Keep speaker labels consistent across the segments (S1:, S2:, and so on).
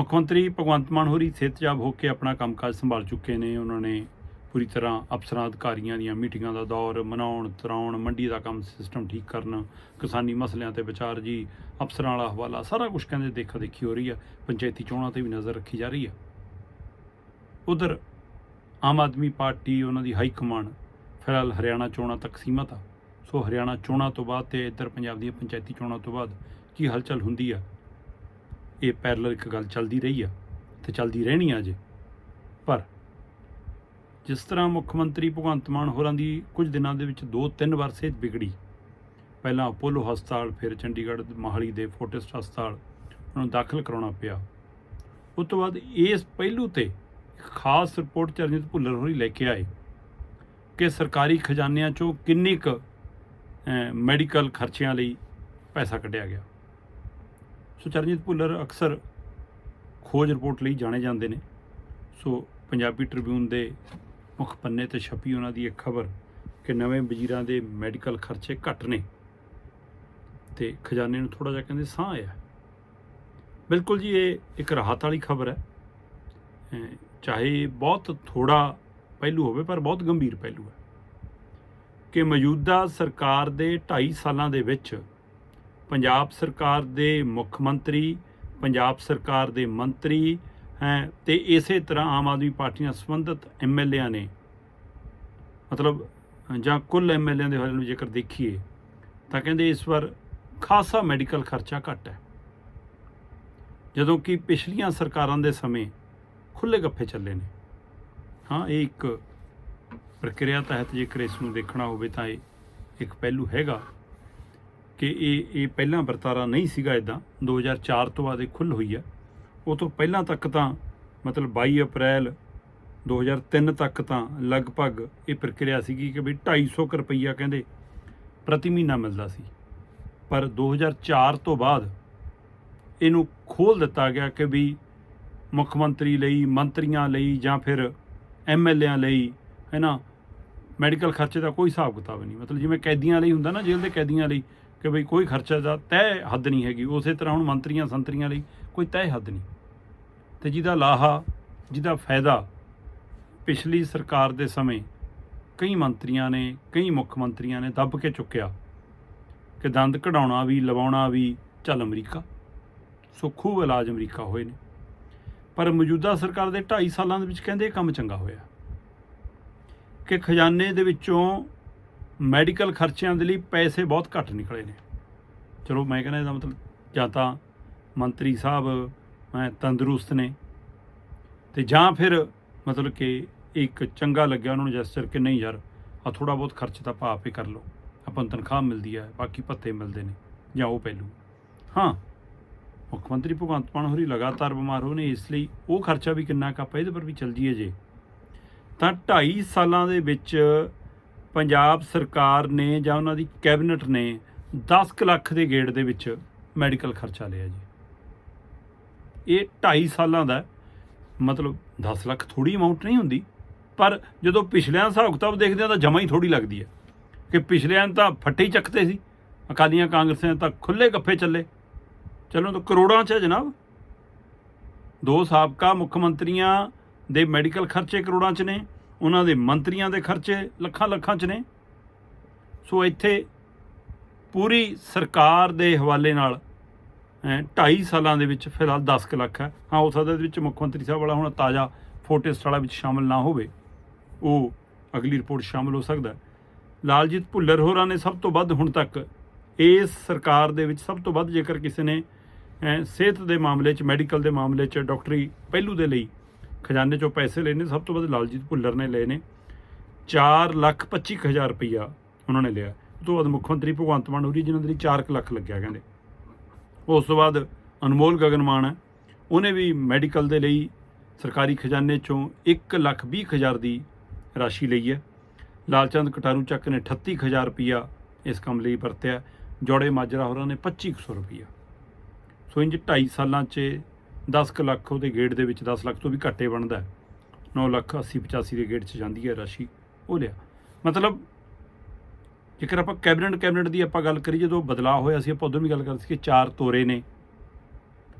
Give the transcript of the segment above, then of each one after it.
S1: ਮੁੱਖ ਮੰਤਰੀ ਭਗਵੰਤ ਮਾਨ ਹੋਰੀ ਸਿਹਤਯਾਬ ਹੋ ਕੇ ਆਪਣਾ ਕੰਮਕਾਜ ਸੰਭਾਲ ਚੁੱਕੇ ਨੇ। ਉਹਨਾਂ ਨੇ ਪੂਰੀ ਤਰ੍ਹਾਂ ਅਫਸਰਾਂ, ਅਧਿਕਾਰੀਆਂ ਦੀਆਂ ਮੀਟਿੰਗਾਂ ਦਾ ਦੌਰ ਮਨਾਉਣ, ਤਰਾਉਣ, ਮੰਡੀ ਦਾ ਕੰਮ ਸਿਸਟਮ ਠੀਕ ਕਰਨ, ਕਿਸਾਨੀ ਮਸਲਿਆਂ ਤੇ ਵਿਚਾਰ ਜੀ, ਅਫਸਰਾਂ ਵਾਲਾ ਹਵਾਲਾ, ਸਾਰਾ ਕੁਝ ਕਹਿੰਦੇ ਦੇਖਾ ਦੇਖੀ ਹੋ ਰਹੀ ਆ। ਪੰਚਾਇਤੀ ਚੋਣਾਂ ਤੇ ਵੀ ਨਜ਼ਰ ਰੱਖੀ ਜਾ ਰਹੀ ਆ। ਉਧਰ ਆਮ ਆਦਮੀ ਪਾਰਟੀ, ਉਹਨਾਂ ਦੀ ਹਾਈ ਕਮਾਂਡ ਫਿਲਹਾਲ ਹਰਿਆਣਾ ਚੋਣਾਂ ਤੱਕ ਸੀਮਤ ਆ। ਸੋ ਹਰਿਆਣਾ ਚੋਣਾਂ ਤੋਂ ਬਾਅਦ ਤੇ ਇੱਧਰ ਪੰਜਾਬ ਦੀਆਂ ਪੰਚਾਇਤੀ ਚੋਣਾਂ ਤੋਂ ਬਾਅਦ ਕੀ ਹਲਚਲ ਹੁੰਦੀ ਆ ਇਹ ਪੈਰਲਲ ਇੱਕ ਗੱਲ ਚੱਲਦੀ ਰਹੀ ਆ ਤੇ ਚੱਲਦੀ ਰਹਿਣੀ ਆ ਅਜੇ। ਪਰ ਜਿਸ ਤਰ੍ਹਾਂ ਮੁੱਖ ਮੰਤਰੀ ਭਗਵੰਤ ਮਾਨ ਹੋਰਾਂ ਦੀ ਕੁਝ ਦਿਨਾਂ ਦੇ ਵਿੱਚ ਦੋ ਤਿੰਨ ਵਾਰ ਸਿਹਤ ਵਿਗੜੀ, ਪਹਿਲਾਂ ਅਪੋਲੋ ਹਸਪਤਾਲ, ਫਿਰ ਚੰਡੀਗੜ੍ਹ ਦੇ ਮੋਹਾਲੀ ਦੇ ਫੋਰਟਿਸਟ ਹਸਪਤਾਲ, ਉਹਨਾਂ ਨੂੰ ਦਾਖਲ ਕਰਾਉਣਾ ਪਿਆ। ਉਸ ਤੋਂ ਬਾਅਦ ਇਸ ਪਹਿਲੂ ਤੇ ਖਾਸ ਰਿਪੋਰਟ ਚਰਨਜੀਤ ਭੁੱਲਰ ਹੋਰੀ ਲੈ ਕੇ ਆਏ ਕਿ ਸਰਕਾਰੀ ਖਜ਼ਾਨਿਆਂ ਚੋਂ ਕਿੰਨੀ ਕੁ ਮੈਡੀਕਲ ਖਰਚਿਆਂ ਲਈ ਪੈਸਾ ਕੱਢਿਆ ਗਿਆ। ਸੋ ਚਰਨਜੀਤ ਭੁੱਲਰ ਅਕਸਰ ਖੋਜ ਰਿਪੋਰਟ ਲਈ ਜਾਣੇ ਜਾਂਦੇ ਨੇ। ਸੋ ਪੰਜਾਬੀ ਟ੍ਰਿਬਿਊਨ ਦੇ ਮੁੱਖ ਪੰਨੇ ਤੇ ਛਪੀ ਉਹਨਾਂ ਦੀ ਇੱਕ ਖਬਰ ਕਿ ਨਵੇਂ ਵਜ਼ੀਰਾਂ ਦੇ ਮੈਡੀਕਲ ਖਰਚੇ ਘੱਟ ਨੇ ਤੇ ਖਜ਼ਾਨੇ ਨੂੰ ਥੋੜਾ ਜਿਹਾ ਕਹਿੰਦੇ ਸਾਹ ਆਇਆ। ਬਿਲਕੁਲ ਜੀ, ਇਹ ਇੱਕ ਰਾਹਤ ਵਾਲੀ ਖਬਰ ਹੈ। ਚਾਹੇ ਬਹੁਤ ਥੋੜਾ ਪਹਿਲੂ ਹੋਵੇ, ਪਰ ਬਹੁਤ ਗੰਭੀਰ ਪਹਿਲੂ ਹੈ ਕਿ ਮੌਜੂਦਾ ਸਰਕਾਰ ਦੇ 2.5 ਸਾਲਾਂ ਦੇ ਵਿੱਚ ਪੰਜਾਬ ਸਰਕਾਰ ਦੇ ਮੁੱਖ ਮੰਤਰੀ, ਪੰਜਾਬ ਸਰਕਾਰ ਦੇ ਮੰਤਰੀ ਹੈ, ਤੇ ਇਸੇ ਤਰ੍ਹਾਂ ਆਮ ਆਦਮੀ ਪਾਰਟੀ ਨਾਲ ਸੰਬੰਧਿਤ ਐਮਐਲਏਆਂ ਨੇ। ਮਤਲਬ, ਜਾਂ ਕੁੱਲ ਐਮਐਲਏਆਂ ਦੇ ਹਵਾਲੇ ਨੂੰ ਜੇਕਰ ਦੇਖੀਏ, ਤਾਂ ਕਹਿੰਦੇ ਇਸ ਵਾਰ ਖਾਸਾ ਮੈਡੀਕਲ ਖਰਚਾ ਘੱਟ ਹੈ। ਜਦੋਂ ਕਿ ਪਿਛਲੀਆਂ ਸਰਕਾਰਾਂ ਦੇ ਸਮੇਂ ਖੁੱਲੇ ਗੱਫੇ ਚੱਲੇ ਨੇ। ਹਾਂ, ਇਹ ਇੱਕ ਪ੍ਰਕਿਰਿਆ ਤਹਿਤ ਜੇਕਰ ਇਸ ਨੂੰ ਦੇਖਣਾ ਹੋਵੇ ਤਾਂ ਇਹ ਇੱਕ ਪਹਿਲੂ ਹੈਗਾ। ਕਿ ਇਹ ਇਹ ਪਹਿਲਾਂ ਵਰਤਾਰਾ ਨਹੀਂ ਸੀਗਾ ਇਦਾਂ 2004 ਤੋਂ ਬਾਅਦ ਇਹ ਖੁੱਲ ਹੋਈ ਹੈ। ਉਹ ਤੋਂ ਪਹਿਲਾਂ ਤੱਕ ਤਾਂ ਮਤਲਬ 22 ਅਪ੍ਰੈਲ 2003 ਤੱਕ ਤਾਂ ਲਗਭਗ ਇਹ ਪ੍ਰਕਿਰਿਆ ਸੀਗੀ ਕਿ ਵੀ 250 ਰੁਪਈਆ ਕਹਿੰਦੇ ਪ੍ਰਤੀ ਮਹੀਨਾ ਮਿਲਦਾ ਸੀ। ਪਰ 2004 ਤੋਂ ਬਾਅਦ ਇਹਨੂੰ ਖੋਲ ਦਿੱਤਾ ਗਿਆ ਕਿ ਵੀ ਮੁੱਖ ਮੰਤਰੀ ਲਈ, ਮੰਤਰੀਆਂ ਲਈ ਜਾਂ ਫਿਰ ਐਮਐਲਏਆਂ ਲਈ, ਹੈ ਨਾ, ਮੈਡੀਕਲ ਖਰਚੇ ਦਾ ਕੋਈ ਹਿਸਾਬ ਕਿਤਾਬ ਨਹੀਂ। ਮਤਲਬ ਜਿਵੇਂ ਕੈਦੀਆਂ ਲਈ ਹੁੰਦਾ ਨਾ, ਜੇਲ੍ਹ ਦੇ ਕੈਦੀਆਂ ਲਈ ਕਿ ਬਈ ਕੋਈ ਖਰਚਾ ਦਾ ਤੈਅ ਹੱਦ ਨਹੀਂ ਹੈਗੀ। ਉਸੇ ਤਰ੍ਹਾਂ ਹੁਣ ਮੰਤਰੀਆਂ, ਸੰਤਰੀਆਂ ਲਈ ਕੋਈ ਤੈਅ ਹੱਦ ਨਹੀਂ। ਤੇ ਜਿਹਦਾ ਲਾਹਾ, ਜਿਹਦਾ ਫਾਇਦਾ ਪਿਛਲੀ ਸਰਕਾਰ ਦੇ ਸਮੇਂ ਕਈ ਮੰਤਰੀਆਂ ਨੇ, ਕਈ ਮੁੱਖ ਮੰਤਰੀਆਂ ਨੇ ਦੱਬ ਕੇ ਚੁੱਕਿਆ ਕਿ ਦੰਦ ਕਢਾਉਣਾ ਵੀ, ਲਵਾਉਣਾ ਵੀ ਚੱਲ ਅਮਰੀਕਾ। ਸੋ ਖੂਬ ਇਲਾਜ ਅਮਰੀਕਾ ਹੋਏ ਨੇ। ਪਰ ਮੌਜੂਦਾ ਸਰਕਾਰ ਦੇ 2.5 ਸਾਲਾਂ ਦੇ ਵਿੱਚ ਕਹਿੰਦੇ ਇਹ ਕੰਮ ਚੰਗਾ ਹੋਇਆ। ਕਿ ਖਜ਼ਾਨੇ ਦੇ ਵਿੱਚੋਂ ਮੈਡੀਕਲ ਖਰਚਿਆਂ ਦੇ ਲਈ ਪੈਸੇ ਬਹੁਤ ਘੱਟ ਨਿਕਲੇ ਨੇ। ਚਲੋ ਮੈਂ ਕਹਿੰਦਾ ਇਹਦਾ ਮਤਲਬ ਜਾਂ ਤਾਂ ਮੰਤਰੀ ਸਾਹਿਬ, ਮੈਂ ਤੰਦਰੁਸਤ ਨੇ। ਤੇ ਜਾਂ ਫਿਰ ਮਤਲਬ ਕਿ ਇੱਕ ਚੰਗਾ ਲੱਗਿਆ ਉਹਨਾਂ ਨੂੰ ਜੈਸਚਰ ਕਿ ਨਹੀਂ ਯਾਰ ਆ ਥੋੜਾ ਬਹੁਤ ਖਰਚ ਤਾਂ ਆਪਾਂ ਆਪੇ ਕਰ ਲਓ। ਆਪਾਂ ਨੂੰ ਤਨਖਾਹ ਮਿਲਦੀ ਹੈ ਬਾਕੀ ਭੱਤੇ ਮਿਲਦੇ ਨੇ, ਜਾਂ ਉਹ ਪਹਿਲੂ। ਹਾਂ, ਮੁੱਖ ਮੰਤਰੀ ਭਗਵੰਤ ਮਾਨ ਹੋਰੀ ਲਗਾਤਾਰ ਬਿਮਾਰ ਹੋ ਨੇ, ਇਸ ਲਈ ਉਹ ਖਰਚਾ ਵੀ ਕਿੰਨਾ ਕੁ ਆਪਾਂ ਇਹਦੇ ਪਰ ਵੀ ਚੱਲ ਜੀਏ ਜੇ। ਤਾਂ 2.5 ਸਾਲਾਂ ਦੇ ਵਿੱਚ ਪੰਜਾਬ ਸਰਕਾਰ ਨੇ ਜਾਂ ਉਹਨਾਂ ਦੀ ਕੈਬਨਿਟ ਨੇ 10 ਕੁ ਲੱਖ ਦੇ ਗੇੜ ਦੇ ਵਿੱਚ ਮੈਡੀਕਲ ਖਰਚਾ ਲਿਆ ਜੀ। ਇਹ 2.5 ਸਾਲਾਂ ਦਾ ਮਤਲਬ 10 ਲੱਖ ਥੋੜੀ ਅਮਾਉਂਟ ਨਹੀਂ ਹੁੰਦੀ, ਪਰ ਜਦੋਂ ਪਿਛਲਿਆਂ ਦਾ ਹਿਸਾਬ ਕਿਤਾਬ ਦੇਖਦੇ ਆ ਤਾਂ ਜਮਾ ਹੀ ਥੋੜੀ ਲੱਗਦੀ ਹੈ। ਕਿ ਪਿਛਲਿਆਂ ਤਾਂ ਫੱਟੇ ਹੀ ਚੱਕਦੇ ਸੀ। ਅਕਾਲੀਆਂ ਕਾਂਗਰਸੀਆਂ ਤਾਂ ਖੁੱਲੇ ਗੱਫੇ ਚੱਲੇ। ਚਲੋ ਤਾਂ ਕਰੋੜਾਂ 'ਚ ਹੈ ਜਨਾਬ। ਦੋ ਸਾਬਕਾ ਮੁੱਖ ਮੰਤਰੀਆਂ ਦੇ ਮੈਡੀਕਲ ਖਰਚੇ ਕਰੋੜਾਂ 'ਚ ਨੇ। ਉਹਨਾਂ ਦੇ ਮੰਤਰੀਆਂ ਦੇ ਖਰਚੇ ਲੱਖਾਂ ਲੱਖਾਂ 'ਚ ਨੇ। ਸੋ ਇੱਥੇ ਪੂਰੀ ਸਰਕਾਰ ਦੇ ਹਵਾਲੇ ਨਾਲ ਅਹ, ਢਾਈ ਸਾਲਾਂ ਦੇ ਵਿੱਚ ਫਿਲਹਾਲ 10 ਕੁ ਲੱਖ ਹੈ। ਹਾਂ ਹੋ ਸਕਦਾ ਇਹਦੇ ਵਿੱਚ ਮੁੱਖ ਮੰਤਰੀ ਸਾਹਿਬ ਵਾਲਾ ਹੁਣ ਤਾਜ਼ਾ ਫੋਰਟਿਸਟ ਵਾਲਾ ਵਿੱਚ ਸ਼ਾਮਲ ਨਾ ਹੋਵੇ ਉਹ ਅਗਲੀ ਰਿਪੋਰਟ ਸ਼ਾਮਲ ਹੋ ਸਕਦਾ ਲਾਲਜੀਤ ਭੁੱਲਰ ਹੋਰਾਂ ਨੇ ਸਭ ਤੋਂ ਵੱਧ ਹੁਣ ਤੱਕ ਇਸ ਸਰਕਾਰ ਦੇ ਵਿੱਚ ਸਭ ਤੋਂ ਵੱਧ ਜੇਕਰ ਕਿਸੇ ਨੇ ਸਿਹਤ ਦੇ ਮਾਮਲੇ 'ਚ ਮੈਡੀਕਲ ਦੇ ਮਾਮਲੇ 'ਚ ਡਾਕਟਰੀ ਪਹਿਲੂ ਦੇ ਲਈ ਖਜ਼ਾਨੇ 'ਚੋਂ ਪੈਸੇ ਲਏ ਨੇ, ਸਭ ਤੋਂ ਵੱਧ ਲਾਲਜੀਤ ਭੁੱਲਰ ਨੇ ਲਏ ਨੇ। 4 ਲੱਖ 25 ਹਜ਼ਾਰ ਰੁਪਈਆ ਉਹਨਾਂ ਨੇ ਲਿਆ। ਉਸ ਤੋਂ ਬਾਅਦ ਮੁੱਖ ਮੰਤਰੀ ਭਗਵੰਤ ਮਾਨ ਹੋਰੀ, ਜਿਨ੍ਹਾਂ ਦੇ ਲਈ 4 ਕੁ ਲੱਖ ਲੱਗਿਆ, ਕਹਿੰਦੇ। ਉਸ ਤੋਂ ਬਾਅਦ ਅਨਮੋਲ ਗਗਨਮਾਨ ਹੈ। ਉਹਨੇ ਵੀ ਮੈਡੀਕਲ ਦੇ ਲਈ ਸਰਕਾਰੀ ਖਜ਼ਾਨੇ ਚੋਂ 1 ਲੱਖ 20 ਹਜ਼ਾਰ ਦੀ ਰਾਸ਼ੀ ਲਈ ਹੈ। ਲਾਲਚੰਦ ਕਟਾਰੂ ਚੱਕ ਨੇ 38000 ਰੁਪਈਆ ਇਸ ਕੰਮ ਲਈ ਵਰਤਿਆ। ਜੋੜੇ ਮਾਜਰਾ ਹੋਰਾਂ ਨੇ 2500 ਰੁਪਈਆ। ਸੋ ਇੰਜ 2.5 ਸਾਲਾਂ 'ਚ 10 ਕੁ ਲੱਖ ਉਹਦੇ ਗੇੜ ਦੇ ਵਿੱਚ 10 ਲੱਖ ਤੋਂ ਵੀ ਘੱਟੇ ਬਣਦਾ 9 ਲੱਖ 80 85 ਦੇ ਗੇੜ 'ਚ ਜਾਂਦੀ ਹੈ ਰਾਸ਼ੀ। ਉਹ ਲਿਆ। ਮਤਲਬ ਜੇਕਰ ਆਪਾਂ ਕੈਬਨਿਟ ਕੈਬਨਿਟ ਦੀ ਆਪਾਂ ਗੱਲ ਕਰੀ ਜਦੋਂ ਬਦਲਾਅ ਹੋਇਆ ਸੀ, ਆਪਾਂ ਉਦੋਂ ਵੀ ਗੱਲ ਕਰਦੇ ਸੀ ਕਿ ਚਾਰ ਤੋਰੇ ਨੇ।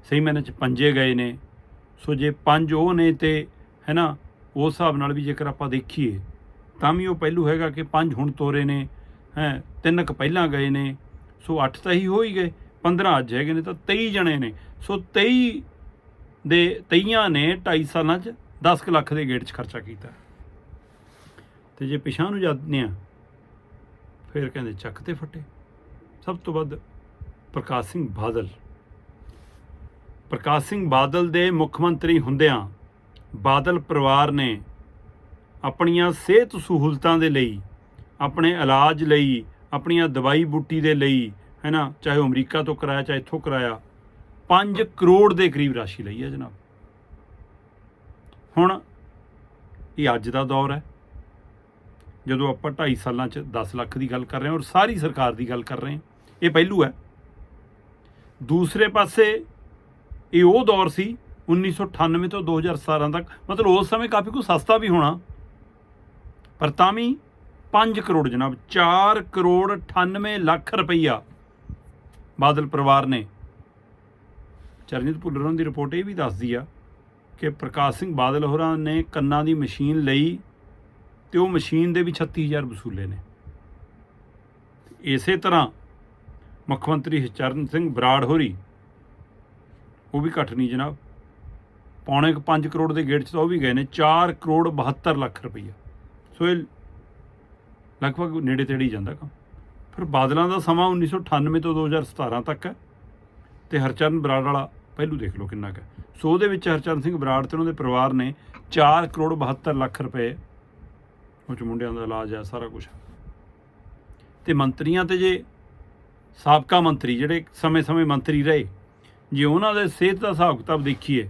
S1: ਸਹੀ ਮੈਨੇ ਚ ਪੰਜੇ ਗਏ ਨੇ। ਸੋ ਜੇ ਪੰਜ ਉਹ ਨੇ ਤੇ ਹੈ ਨਾ ਉਸ ਹਿਸਾਬ ਨਾਲ ਵੀ ਜੇਕਰ ਆਪਾਂ ਦੇਖੀਏ, ਤਾਂ ਵੀ ਉਹ ਪਹਿਲੂ ਹੈਗਾ ਕਿ ਪੰਜ ਹੁਣ ਤੋਰੇ ਨੇ, ਹੈ, ਤਿੰਨ ਕੁ ਪਹਿਲਾਂ ਗਏ ਨੇ। ਸੋ 8 ਤਾਂ ਹੀ ਹੋ ਹੀ ਗਏ। 15 ਅੱਜ ਹੈਗੇ ਨੇ, ਤਾਂ 23 ਜਣੇ ਨੇ। ਸੋ 23 ਦੇ 23 ਨੇ 2.5 ਸਾਲਾਂ 'ਚ 10 ਕੁ ਲੱਖ ਦੇ ਗੇੜ 'ਚ ਖਰਚਾ ਕੀਤਾ। ਤੇ ਜੇ ਪਿਛਾਂ ਨੂੰ ਜਾਂਦੇ ਆ, ਫਿਰ ਕਹਿੰਦੇ ਚੱਕ ਤੇ ਫੱਟੇ। ਸਭ ਤੋਂ ਵੱਧ ਪ੍ਰਕਾਸ਼ ਸਿੰਘ ਬਾਦਲ। ਪ੍ਰਕਾਸ਼ ਸਿੰਘ ਬਾਦਲ ਦੇ ਮੁੱਖ ਮੰਤਰੀ ਹੁੰਦਿਆਂ ਬਾਦਲ ਪਰਿਵਾਰ ਨੇ ਆਪਣੀਆਂ ਸਿਹਤ ਸਹੂਲਤਾਂ ਦੇ ਲਈ, ਆਪਣੇ ਇਲਾਜ ਲਈ, ਆਪਣੀਆਂ ਦਵਾਈ ਬੂਟੀ ਦੇ ਲਈ, ਹੈ ਨਾ, ਚਾਹੇ ਉਹ ਅਮਰੀਕਾ ਤੋਂ ਕਰਾਇਆ, ਚਾਹੇ ਇੱਥੋਂ ਕਰਾਇਆ 5 ਕਰੋੜ ਦੇ ਕਰੀਬ ਰਾਸ਼ੀ ਲਈ ਹੈ ਜਨਾਬ। ਹੁਣ ਇਹ ਅੱਜ ਦਾ ਦੌਰ ਹੈ। ਜਦੋਂ ਆਪਾਂ 2.5 ਸਾਲਾਂ 'ਚ 10 ਲੱਖ ਦੀ ਗੱਲ ਕਰ ਰਹੇ ਹਾਂ ਔਰ ਸਾਰੀ ਸਰਕਾਰ ਦੀ ਗੱਲ ਕਰ ਰਹੇ ਹਾਂ, ਇਹ ਪਹਿਲੂ ਹੈ। ਦੂਸਰੇ ਪਾਸੇ ਇਹ ਉਹ ਦੌਰ ਸੀ 1998 ਤੋਂ 2017 ਤੱਕ। ਮਤਲਬ ਉਸ ਸਮੇਂ ਕਾਫੀ ਕੁ ਸਸਤਾ ਵੀ ਹੋਣਾ। ਪਰ ਤਾਂ ਵੀ 5 ਕਰੋੜ ਜਨਾਬ 4 ਕਰੋੜ 98 ਲੱਖ ਰੁਪਈਆ ਬਾਦਲ ਪਰਿਵਾਰ ਨੇ ਚਰਨਜੀਤ ਭੁੱਲਰ ਹੋਰਾਂ ਦੀ ਰਿਪੋਰਟ ਇਹ ਵੀ ਦੱਸਦੀ ਆ ਕਿ ਪ੍ਰਕਾਸ਼ ਸਿੰਘ ਬਾਦਲ ਹੋਰਾਂ ਨੇ ਕੰਨਾਂ ਦੀ ਮਸ਼ੀਨ ਲਈ ਤੇ ਉਹ ਮਸ਼ੀਨ ਦੇ ਵੀ 36000 ਵਸੂਲੇ ਨੇ। ਇਸੇ ਤਰ੍ਹਾਂ ਮੁੱਖ ਮੰਤਰੀ ਹਰਚਰਨ ਸਿੰਘ ਬਰਾੜ ਹੋਰੀ, ਉਹ ਵੀ ਘੱਟ ਨਹੀਂ ਜਨਾਬ। ਪੌਣੇ 5 ਕਰੋੜ ਦੇ ਗੇਟ 'ਚ ਤਾਂ ਉਹ ਵੀ ਗਏ ਨੇ 4 ਕਰੋੜ 72 ਲੱਖ ਰੁਪਈਆ। ਸੋ ਇਹ ਲਗਭਗ ਨੇੜੇ ਤੇੜੇ ਹੀ ਜਾਂਦਾ ਕੰਮ। ਫਿਰ ਬਾਦਲਾਂ ਦਾ ਸਮਾਂ 1998 ਤੋਂ 2017 ਤੱਕ ਹੈ ਤੇ ਹਰਚਰਨ ਬਰਾੜ ਵਾਲਾ ਪਹਿਲੂ ਦੇਖ ਲਓ ਕਿੰਨਾ ਕੁ ਸੋ ਉਹਦੇ ਵਿੱਚ ਹਰਚਰਨ ਸਿੰਘ ਬਰਾੜ ਤੇ ਉਹਨਾਂ ਦੇ ਪਰਿਵਾਰ ਨੇ 4 ਕਰੋੜ 72 ਲੱਖ ਰੁਪਏ ਉਹ 'ਚ ਮੁੰਡਿਆਂ ਦਾ ਇਲਾਜ ਆ ਸਾਰਾ ਕੁਝ ਤੇ ਮੰਤਰੀਆਂ ਤੇ ਜੇ ਸਾਬਕਾ ਮੰਤਰੀ ਜਿਹੜੇ ਸਮੇਂ-ਸਮੇਂ ਮੰਤਰੀ ਰਹੇ, ਜੇ ਉਹਨਾਂ ਦੇ ਸਿਹਤ ਦਾ ਹਿਸਾਬ ਕਿਤਾਬ ਦੇਖੀਏ,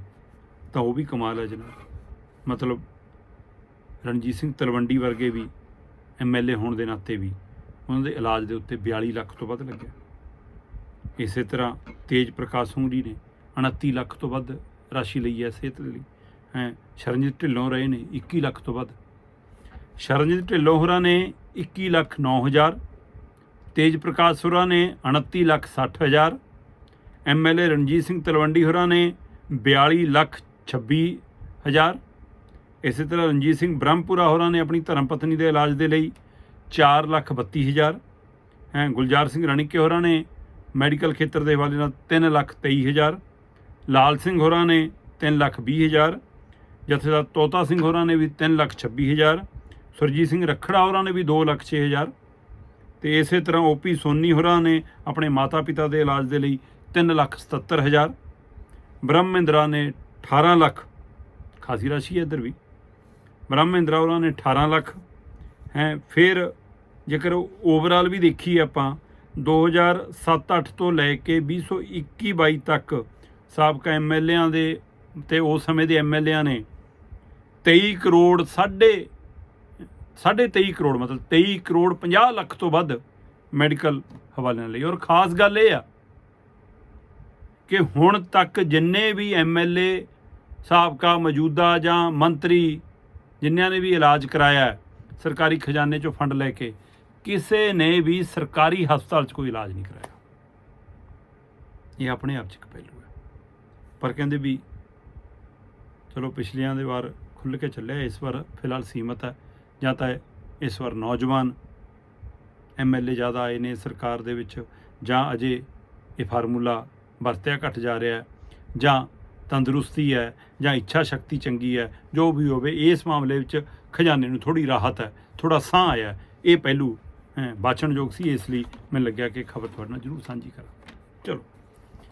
S1: ਤਾਂ ਉਹ ਵੀ ਕਮਾਲ ਹੈ ਜਨਾਬ। ਮਤਲਬ ਰਣਜੀਤ ਸਿੰਘ ਤਲਵੰਡੀ ਵਰਗੇ ਵੀ ਐਮਐਲਏ ਹੋਣ ਦੇ ਨਾਤੇ ਵੀ ਉਹਨਾਂ ਦੇ ਇਲਾਜ ਦੇ ਉੱਤੇ 42 ਲੱਖ ਤੋਂ ਵੱਧ ਲੱਗਿਆ। ਇਸੇ ਤਰ੍ਹਾਂ ਤੇਜ ਪ੍ਰਕਾਸ਼ ਸਿੰਘ ਜੀ ਨੇ 29 ਲੱਖ ਤੋਂ ਵੱਧ ਰਾਸ਼ੀ ਲਈ ਹੈ ਸਿਹਤ ਲਈ। ਹੈ ਸ਼ਰਨਜੀਤ ਢਿੱਲੋਂ ਰਹੇ ਨੇ 21 ਲੱਖ ਤੋਂ ਵੱਧ। ਸ਼ਰਨਜੀਤ ਢਿੱਲੋਂ ਹੋਰਾਂ ਨੇ 21 ਲੱਖ 9000 ਤੇਜ ਪ੍ਰਕਾਸ਼ ਹੋਰਾਂ ਨੇ 29 ਲੱਖ 60 ਹਜ਼ਾਰ ਐਮਐਲਏ ਰਣਜੀਤ ਸਿੰਘ ਤਲਵੰਡੀ ਹੋਰਾਂ ਨੇ 42 ਲੱਖ 26 ਹਜ਼ਾਰ। ਇਸੇ ਤਰ੍ਹਾਂ ਰਣਜੀਤ ਸਿੰਘ ਬ੍ਰਹਮਪੁਰਾ ਹੋਰਾਂ ਨੇ ਆਪਣੀ ਧਰਮ ਪਤਨੀ ਦੇ ਇਲਾਜ ਦੇ ਲਈ 4 ਲੱਖ 32 ਹਜ਼ਾਰ। ਹੈ, ਗੁਲਜ਼ਾਰ ਸਿੰਘ ਰਣੀਕੇ ਹੋਰਾਂ ਨੇ ਮੈਡੀਕਲ ਖੇਤਰ ਦੇ ਹਵਾਲੇ ਨਾਲ 3 ਲੱਖ 23 ਹਜ਼ਾਰ। ਲਾਲ ਸਿੰਘ ਹੋਰਾਂ ਨੇ 3 ਲੱਖ 20 ਹਜ਼ਾਰ, ਜਥੇਦਾਰ ਤੋਤਾ ਸਿੰਘ ਹੋਰਾਂ ਨੇ ਵੀ 3 ਲੱਖ 26 ਹਜ਼ਾਰ, ਸੁਰਜੀਤ ਸਿੰਘ ਰਖੜਾ ਹੋਰਾਂ ਨੇ ਵੀ 2 ਲੱਖ 6 ਹਜ਼ਾਰ ਤੇ ਇਸੇ ਤਰ੍ਹਾਂ ਓਪੀ ਸੋਨੀ ਹੋਰਾਂ ਨੇ ਆਪਣੇ ਮਾਤਾ-ਪਿਤਾ ਦੇ ਇਲਾਜ ਦੇ ਲਈ 3 ਲੱਖ 77 ਹਜ਼ਾਰ ਬ੍ਰਹਮਿੰਦਰਾ ਨੇ 18 ਲੱਖ, ਖਾਸੀ ਰਾਸ਼ੀ ਹੈ ਇੱਧਰ ਵੀ ਬ੍ਰਹਮਿੰਦਰਾ ਹੋਰਾਂ ਨੇ 18 ਲੱਖ, ਹੈ, ਫਿਰ ਜੇਕਰ ਓਵਰਆਲ ਵੀ ਦੇਖੀ ਆਪਾਂ 2007-8 ਤੋਂ ਲੈ ਕੇ 2021-22 ਤੱਕ ਸਾਬਕਾ ਐਮਐਲਏਆਂ ਦੇ ਤੇ ਉਸ ਸਮੇਂ ਦੇ ਐਮਐਲਏਆਂ ਨੇ 23 ਕਰੋੜ ਸਾਢੇ ਸਾਢੇ 23 ਕਰੋੜ, ਮਤਲਬ 23 ਕਰੋੜ 50 ਲੱਖ ਤੋਂ ਵੱਧ ਮੈਡੀਕਲ ਹਵਾਲਿਆਂ ਲਈ। ਔਰ ਖਾਸ ਗੱਲ ਇਹ ਆ ਕਿ ਹੁਣ ਤੱਕ ਜਿੰਨੇ ਵੀ ਐਮਐਲਏ ਸਾਬਕਾ ਮੌਜੂਦਾ ਜਾਂ ਮੰਤਰੀ ਜਿਨ੍ਹਾਂ ਨੇ ਵੀ ਇਲਾਜ ਕਰਾਇਆ ਸਰਕਾਰੀ ਖਜ਼ਾਨੇ ਚੋਂ ਫੰਡ ਲੈ ਕੇ, ਕਿਸੇ ਨੇ ਵੀ ਸਰਕਾਰੀ ਹਸਪਤਾਲ 'ਚ ਕੋਈ ਇਲਾਜ ਨਹੀਂ ਕਰਾਇਆ। ਇਹ ਆਪਣੇ ਆਪ 'ਚ ਇੱਕ ਪਹਿਲੂ ਪਰ ਕਹਿੰਦੇ ਵੀ ਚਲੋ ਪਿਛਲਿਆਂ ਦੇ ਵਾਰ ਖੁੱਲ੍ਹ ਕੇ ਚੱਲਿਆ ਇਸ ਵਾਰ ਫਿਲਹਾਲ ਸੀਮਤ ਹੈ। ਜਾਂ ਤਾਂ ਇਸ ਵਾਰ ਨੌਜਵਾਨ ਐਮਐਲਏ ਜ਼ਿਆਦਾ ਆਏ ਨੇ ਸਰਕਾਰ ਦੇ ਵਿੱਚ ਜਾਂ ਅਜੇ ਇਹ ਫਾਰਮੂਲਾ ਵਰਤਿਆ ਘਟ ਜਾ ਰਿਹਾ ਹੈ ਜਾਂ ਤੰਦਰੁਸਤੀ ਹੈ ਜਾਂ ਇੱਛਾ ਸ਼ਕਤੀ ਚੰਗੀ ਹੈ ਜੋ ਵੀ ਹੋਵੇ ਇਸ ਮਾਮਲੇ ਵਿੱਚ ਖਜ਼ਾਨੇ ਨੂੰ ਥੋੜੀ ਰਾਹਤ ਹੈ ਥੋੜਾ ਸਾਹ ਆਇਆ ਇਹ ਪਹਿਲੂ ਹੈ, ਬਾਚਣਯੋਗ ਸੀ ਇਸ ਲਈ ਮੈਨੂੰ ਲੱਗਿਆ ਕਿ ਖਬਰ ਤੁਹਾਡੇ ਨਾਲ ਜ਼ਰੂਰ ਸਾਂਝੀ ਕਰਾਂ। ਚਲੋ।